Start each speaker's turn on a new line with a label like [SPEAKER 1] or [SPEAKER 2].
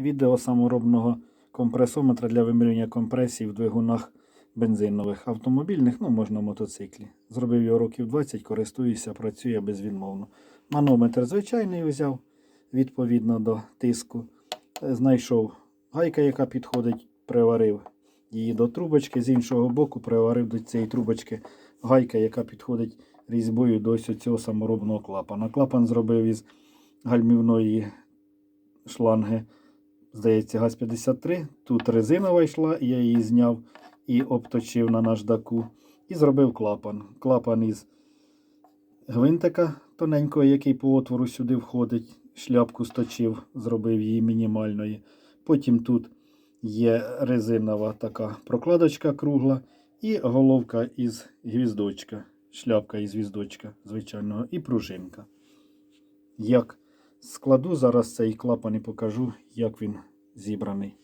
[SPEAKER 1] відео саморобного компресометра для вимірювання компресії в двигунах бензинових автомобільних, ну можна мотоциклі. Зробив його років 20, користуюся, працює безвідмовно. Манометр звичайний взяв відповідно до тиску. Е, Знайшов гайка, яка підходить, приварив її до трубочки. З іншого боку, приварив до цієї трубочки гайка, яка підходить різьбою до ось цього саморобного клапана. Клапан зробив із гальмівної шланги, здається, ГАЗ-53. Тут резинова йшла, я її зняв і обточив на наждаку. І зробив клапан. Клапан із гвинтика тоненького, який по отвору сюди входить. Шляпку сточив, зробив її мінімальної. Потім тут є резинова така прокладочка кругла і головка із гвіздочка, шляпка із гвіздочка звичайного, і пружинка. Як складу зараз цей клапан і покажу, як він зібраний.